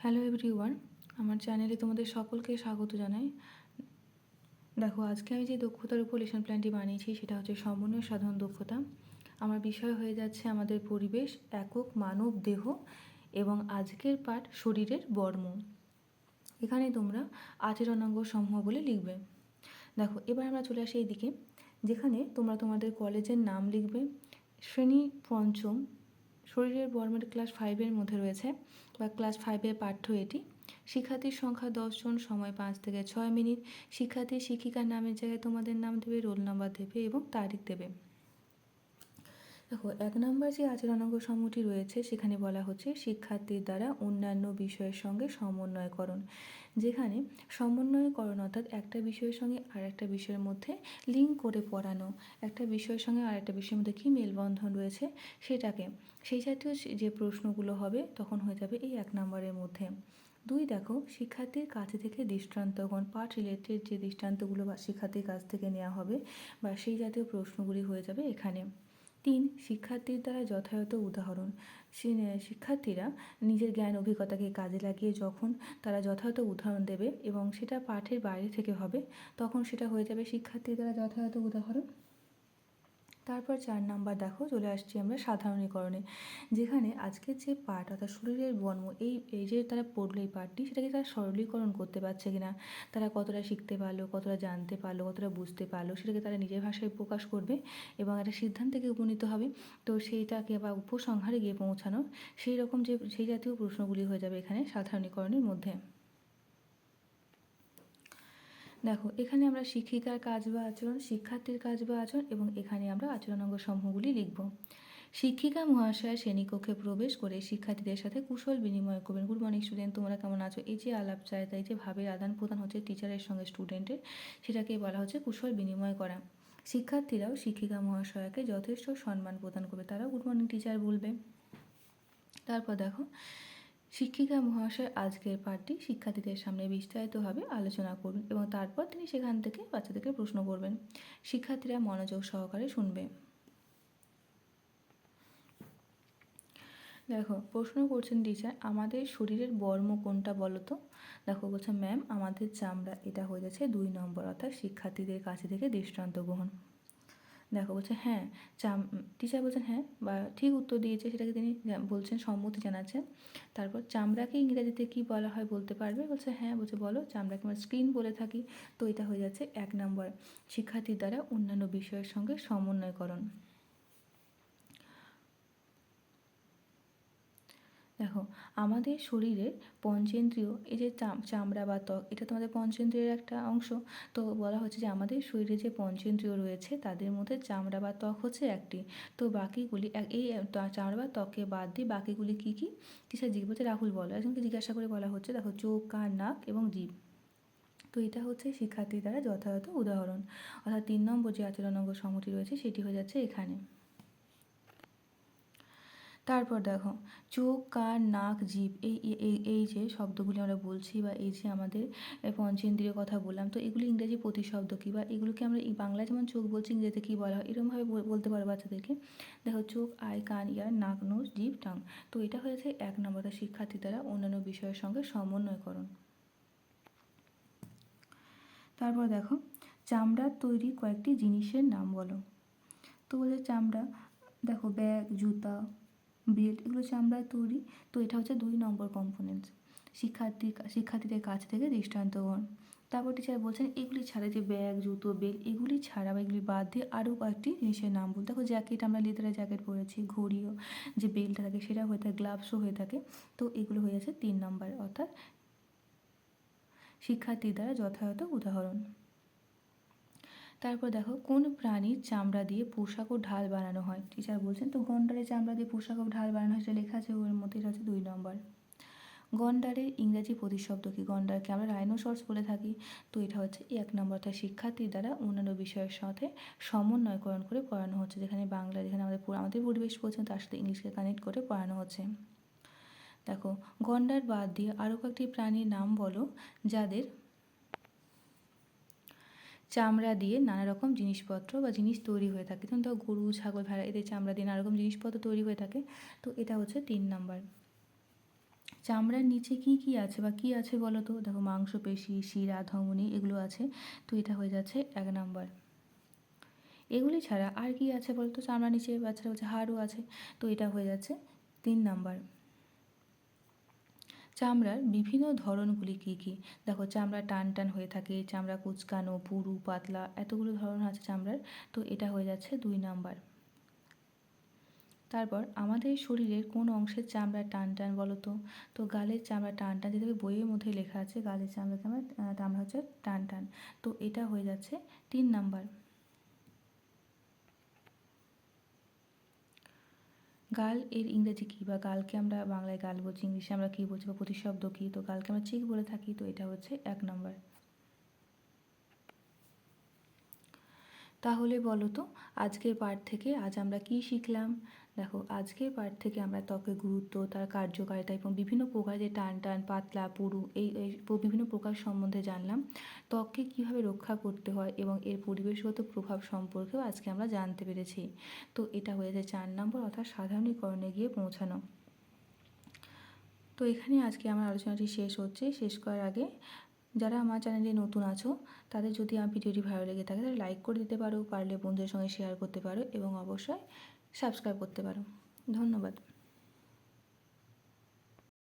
Hello everyone আমার চ্যানেলে তোমাদের সকলকে স্বাগত জানাই। দেখো, আজকে আমি যে দক্ষতার উপর লেসন প্ল্যানটি বানিয়েছি, সেটা হচ্ছে সমন্বয় সাধারণ দক্ষতা। আমার বিষয় হয়ে যাচ্ছে আমাদের পরিবেশ, একক মানব দেহ এবং আজকের পাঠ শরীরের বর্ম। এখানে তোমরা আচরণাঙ্গ সমূহ বলে লিখবে। দেখো, এবার আমরা চলে আসি এইদিকে, যেখানে তোমরা তোমাদের কলেজের নাম লিখবে, শ্রেণি পঞ্চম শরীরের বর্মের ক্লাস ফাইভের মধ্যে রয়েছে বা ক্লাস ফাইভের পাঠ্য এটি। শিক্ষার্থীর সংখ্যা দশজন সময় পাঁচ থেকে ছয় মিনিট। শিক্ষার্থী শিক্ষিকার নামের জায়গায় তোমাদের নাম দেবে রোল নাম্বার দেবে এবং তারিখ দেবে। দেখো, এক নম্বর যে আচরণাঙ্গ সমূহটি রয়েছে, সেখানে বলা হচ্ছে শিক্ষার্থীর দ্বারা অন্যান্য বিষয়ের সঙ্গে সমন্বয়করণ, যেখানে সমন্বয়করণ অর্থাৎ একটা বিষয়ের সঙ্গে আর একটা বিষয়ের মধ্যে লিঙ্ক করে পড়ানো, একটা বিষয়ের সঙ্গে আর একটা বিষয়ের মধ্যে কী মেলবন্ধন রয়েছে সেটাকে, সেই জাতীয় যে প্রশ্নগুলো হবে তখন হয়ে যাবে এই এক নম্বরের মধ্যে। দুই, দেখো, শিক্ষার্থীর কাছে থেকে দৃষ্টান্তগণ পাঠ রিলেটেড যে দৃষ্টান্তগুলো বা শিক্ষার্থীর কাছ থেকে নেওয়া হবে বা সেই জাতীয় প্রশ্নগুলি হয়ে যাবে এখানে। তিন শিক্ষার্থীর দ্বারা যথাযথ উদাহরণ। শিক্ষার্থীরা নিজের জ্ঞান অভিজ্ঞতাকে কাজে লাগিয়ে যখন তারা যথাযথ উদাহরণ দেবে এবং সেটা পাঠের বাইরে থেকে হবে, তখন সেটা হয়ে যাবে শিক্ষার্থীর দ্বারা যথাযথ উদাহরণ। তারপর চার নাম্বার দেখো চলে আসছি আমরা সাধারণীকরণে, যেখানে আজকের যে পাঠ অর্থাৎ শরীরের বর্ম, এই এই যে তারা পড়ল এই পাঠটি, সেটাকে তারা সরলীকরণ করতে পারছে কিনা, তারা কতটা শিখতে পারল, কতটা জানতে পারল, কতটা বুঝতে পারল, সেটাকে তারা নিজের ভাষায় প্রকাশ করবে এবং একটা সিদ্ধান্তে উপনীত হবে। তো সেইটাকে বা উপসংহারে গিয়ে পৌঁছানো সেই রকম যে, সেই জাতীয় প্রশ্নগুলি হয়ে যাবে এখানে সাধারণীকরণের মধ্যে। দেখো, এখানে আমরা শিক্ষিকার কাজ বা আচরণ, শিক্ষার্থীর কাজ বা আচরণ এবং এখানে আমরা আচরণাঙ্গ সমূহগুলি লিখব। শিক্ষিকা মহাশয় শ্রেণীকক্ষে প্রবেশ করে শিক্ষার্থীদের সাথে কুশল বিনিময় করবেন। গুড মর্নিং স্টুডেন্ট তোমরা কেমন আছো? এই যে আলাপ চায় তাই যে ভাবের আদান প্রদান হচ্ছে টিচারের সঙ্গে স্টুডেন্টের সেটাকে বলা হচ্ছে কুশল বিনিময় করা। শিক্ষার্থীরাও শিক্ষিকা মহাশয়কে যথেষ্ট সম্মান প্রদান করবে। তারাও গুড মর্নিং টিচার বলবে। তারপর দেখো শিক্ষিকা মহাশয় আজকের পাঠটি শিক্ষার্থীদের সামনে বিস্তারিতভাবে আলোচনা করুন এবং তারপর তিনি সেখান থেকে বাচ্চাদেরকে প্রশ্ন করবেন। শিক্ষার্থীরা মনোযোগ সহকারে শুনবে। দেখো, প্রশ্ন করছেন টিচার আমাদের শরীরের বর্ম কোনটা বলো তো দেখো, বলছে ম্যাম আমাদের চামড়া। এটা হয়ে যাচ্ছে দুই নম্বর, অর্থাৎ শিক্ষার্থীদের কাছে থেকে দৃষ্টান্ত গ্রহণ। দেখো বলছে হ্যাঁ। চাম টিচার বলছেন হ্যাঁ। বা ঠিক উত্তর দিয়েছে, সেটাকে তিনি বলছেন, সম্মতি জানাচ্ছেন। তারপর চামড়াকে ইংরেজিতে কি বলা হয় বলতে পারবে? বলছে হ্যাঁ। বলছে, বলো, চামড়াকে আমরা স্ক্রিন বলে থাকি। তো এটা হয়ে যাচ্ছে এক নম্বর শিক্ষার্থীর দ্বারা অন্যান্য বিষয়ের সঙ্গে সমন্বয়করণ। আমাদের শরীরের পঞ্চেন্দ্রিয়, এই যে চামড়া বা ত্বক, এটা তোমাদের পঞ্চেন্দ্রিয়ের একটা অংশ। তো বলা হচ্ছে যে আমাদের শরীরে যে পঞ্চেন্দ্রিয় রয়েছে, তাদের মধ্যে চামড়া বা ত্বক হচ্ছে একটি। তো বাকিগুলি এই চামড়া বা ত্বকে বাদ দিয়ে বাকিগুলি কী কী? কিসের জিজ্ঞেস বলছে রাহুল বলো। একজনকে জিজ্ঞাসা করে বলা হচ্ছে, দেখো, চোখ, কান, নাক এবং জীব তো এটা হচ্ছে শিক্ষার্থী দ্বারা যথাযথ উদাহরণ। অর্থাৎ তিন নম্বর যে আচরণাঙ্গ সমটি রয়েছে, সেটি হয়ে যাচ্ছে এখানে। তারপর দেখো, চোখ, কান, নাক, জিভ, এই এই যে শব্দগুলি আমরা বলছি বা এই যে আমাদের পঞ্চেন্দ্রিয় কথা বললাম, তো এগুলি ইংরেজি প্রতিশব্দ কী বা এগুলোকে আমরা এই বাংলায় যেমন চোখ বলছি, ইংরেজিতে কী বলা হয় এরকমভাবে বলতে পারো বাচ্চাদেরকে। দেখো, চোখ, আই, কান, ইয়ার, নাক, নোজ, জিভ, টাং। তো এটা হয়েছে এক নম্বরটা শিক্ষার্থী দ্বারা অন্যান্য বিষয়ের সঙ্গে সমন্বয়করণ। তারপর দেখো চামড়ার তৈরি কয়েকটি জিনিসের নাম বলো। তো বলে চামড়া, দেখো, ব্যাগ, জুতা বেল্ট এগুলো চামড়ায় তৈরি, তো এটা হচ্ছে দুই নম্বর কম্পোনেন্টস শিক্ষার্থী শিক্ষার্থীদের কাছ থেকে দৃষ্টান্তগ্রহণ তারপর টিচার বলছেন, এগুলি ছাড়া যে ব্যাগ জুতো বেল্ট এগুলি ছাড়া বা এগুলি বাদ দিয়ে আরও কয়েকটি জিনিসের নাম বল দেখো জ্যাকেট আমরা লেদারের জ্যাকেট পরেছি, ঘড়িও, যে বেল্টটা থাকে সেটা হয়ে থাকে গ্লাভসও হয়ে থাকে। তো এগুলো হয়ে যাচ্ছে তিন নম্বর। অর্থাৎ শিক্ষার্থীর দ্বারা যথাযথ উদাহরণ। তারপর দেখো, কোন প্রাণীর চামড়া দিয়ে পোশাক ও ঢাল বানানো হয়? টিচার বলছেন, তো গন্ডারের চামড়া দিয়ে পোশাক ও ঢাল বানানো হয়, সেটা লেখা আছে, ওর মধ্যে এটা হচ্ছে দুই নম্বর। গন্ডারের ইংরাজি প্রতিশব্দ কি? গন্ডারকে আমরা রাইনোসর্স বলে থাকি। তো এটা হচ্ছে এক নম্বর অর্থাৎ শিক্ষার্থীর দ্বারা অন্যান্য বিষয়ের সাথে সমন্বয়করণ করে পড়ানো হচ্ছে, যেখানে বাংলা, যেখানে আমাদের আমাদের পরিবেশ পড়ছে তার সাথে ইংলিশকে কানেক্ট করে পড়ানো হচ্ছে। দেখো, গন্ডার বাদ দিয়ে আরও কয়েকটি প্রাণীর নাম বলো, যাদের চামড়া দিয়ে নানা রকম জিনিসপত্র বা জিনিস তৈরি হয়ে থাকে। যেমন ধরো গরু, ছাগল, ভেড়া, এদের চামড়া দিয়ে নানা রকম জিনিসপত্র তৈরি হয়ে থাকে। তো এটা হচ্ছে তিন নাম্বার। চামড়ার নিচে কী কী আছে বা কী আছে বলো তো? দেখো মাংসপেশি, শিরা, ধমনি এগুলো আছে। তো এটা হয়ে যাচ্ছে এক নাম্বার। এগুলি ছাড়া আর কি আছে বলতো চামড়ার নিচে বাচ্চারা হচ্ছে হাড়ও আছে। তো এটা হয়ে যাচ্ছে তিন নাম্বার। চামড়ার বিভিন্ন ধরনগুলি কী কী? দেখো, চামড়া টান টান হয়ে থাকে, চামড়া কুচকানো, পুরু, পাতলা, এতগুলো ধরন আছে চামড়ার, তো এটা হয়ে যাচ্ছে দুই নাম্বার। তারপর, আমাদের শরীরের কোন অংশের চামড়া টান টান বলো তো? তো গালের চামড়া টান টান, যেটা বইয়ের মধ্যে লেখা আছে, গালের চামড়া চামড়া চামড়া হচ্ছে টান টান। তো এটা হয়ে যাচ্ছে তিন নাম্বার। গাল এর ইংরেজি কী বা গালকে আমরা বাংলায় গাল বলছি, ইংলিশে আমরা কী বলছি বা প্রতিশব্দ কী, তো গালকে আমরা চিক বলে থাকি, তো এটা হচ্ছে এক নম্বর। তাহলে বলো তো, আজকের পাঠ থেকে আজ আমরা কি শিখলাম? দেখো, আজকের পাঠ থেকে আমরা ত্বকের গুরুত্ব, তার কার্যকারিতা এবং বিভিন্ন প্রকার যে টান টান, পাতলা, পুরু, এই বিভিন্ন প্রকার সম্বন্ধে জানলাম। ত্বককে কীভাবে রক্ষা করতে হয় এবং এর পরিবেশগত প্রভাব সম্পর্কেও আজকে আমরা জানতে পেরেছি। তো এটা হয়েছে চার নম্বর, অর্থাৎ সাধারণীকরণে গিয়ে পৌঁছানো। তো এখানে আজকে আমার আলোচনাটি শেষ হচ্ছে। শেষ করার আগে যারা আমার চ্যানেলে নতুন আছো, তাদের যদি আমার ভিডিওটি ভালো লেগে থাকে, তাহলে লাইক করে দিতে পারো, পারলে বন্ধুদের সঙ্গে শেয়ার করতে পারো এবং অবশ্যই সাবস্ক্রাইব করতে পারো। ধন্যবাদ।